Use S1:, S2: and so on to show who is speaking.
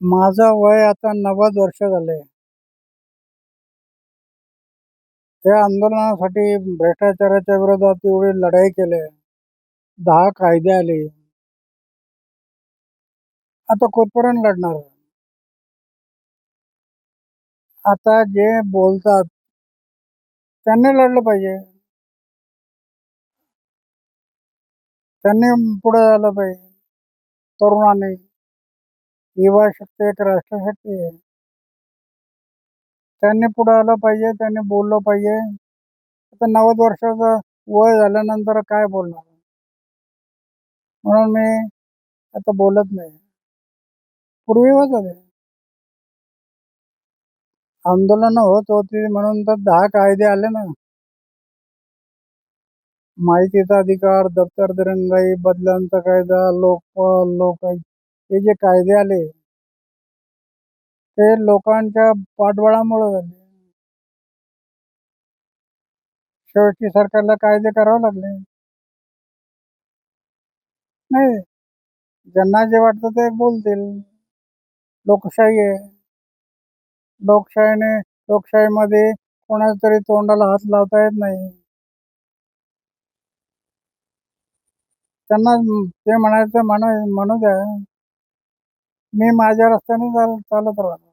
S1: माझं वय आता नव्वद वर्ष झाले त्या आंदोलनासाठी भ्रष्टाचाराच्या विरोधात एवढी लढाई केली. दहा कायदे आले. आता कुठपर्यंत लढणार? आता जे बोलतात त्यांनी लढलं पाहिजे. त्यांनी पुढे झालं पाहिजे. तरुणांनी. युवा शक्ती एक राष्ट्रशक्ती आहे. त्यांनी पुढे आलं पाहिजे त्यांनी बोललं पाहिजे. आता नव्वद वर्षाचं वय झाल्यानंतर काय बोलणार? म्हणून मी आता बोलत नाही. पूर्वी होत आहे. आंदोलन होत होती म्हणून तर दहा कायदे आले ना. माहितीचा अधिकार दप्तर दिरंगाई बदलांचा कायदा लोकपाल लोक हे जे कायदे आले ते लोकांच्या पाठबळामुळे झाले. शेवटी सरकारला कायदे करावे लागले. नाही ज्यांना जे वाटतं ते बोलतील. लोकशाही आहे. लोकशाहीने लोकशाहीमध्ये कोणाच्या तरी तोंडाला हात लावता येत नाही. त्यांना ते म्हणायचं म्हणू म्हणू द्या. मी माझ्या रस्त्याने चाल चालत राहतो.